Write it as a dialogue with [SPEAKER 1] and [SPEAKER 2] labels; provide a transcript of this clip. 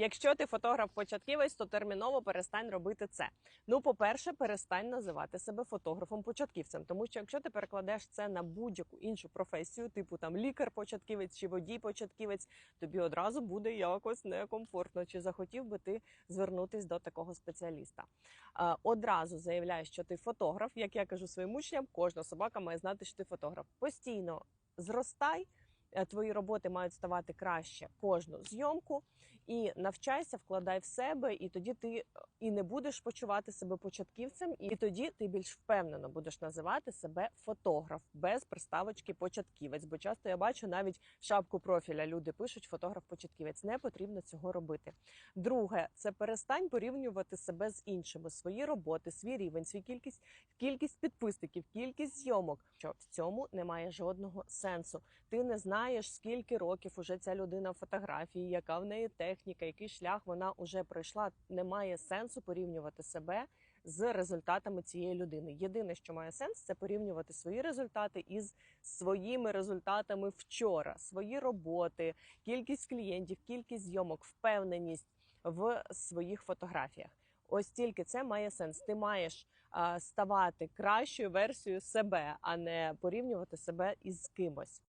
[SPEAKER 1] Якщо ти фотограф-початківець, то терміново перестань робити це. Ну, по-перше, перестань називати себе фотографом-початківцем, тому що якщо ти перекладеш це на будь-яку іншу професію, типу там лікар-початківець чи водій-початківець, тобі одразу буде якось некомфортно. Чи захотів би ти звернутись до такого спеціаліста? Одразу заявляю, що ти фотограф. Як я кажу своїм учням, кожна собака має знати, що ти фотограф. Постійно зростай. е, Твої роботи мають ставати краще кожну зйомку, і навчайся, вкладай в себе, і тоді ти і не будеш почувати себе початківцем, і тоді ти більш впевнено будеш називати себе фотограф без приставочки початківець. Бо часто я бачу навіть шапку профіля. Люди пишуть фотограф-початківець. Не потрібно цього робити. Друге, це перестань порівнювати себе з іншими, свої роботи, свій рівень, свій кількість, кількість підписників, кількість зйомок. Що в цьому немає жодного сенсу. Ти не знаєш, скільки років уже ця людина в фотографії, яка в неї техніка, який шлях вона уже пройшла. Немає сенсу порівнювати себе з результатами цієї людини. Єдине, що має сенс, це порівнювати свої результати із своїми результатами вчора, свої роботи, кількість клієнтів, кількість зйомок, впевненість в своїх фотографіях. Ось тільки це має сенс. Ти маєш ставати кращою версією себе, а не порівнювати себе із кимось.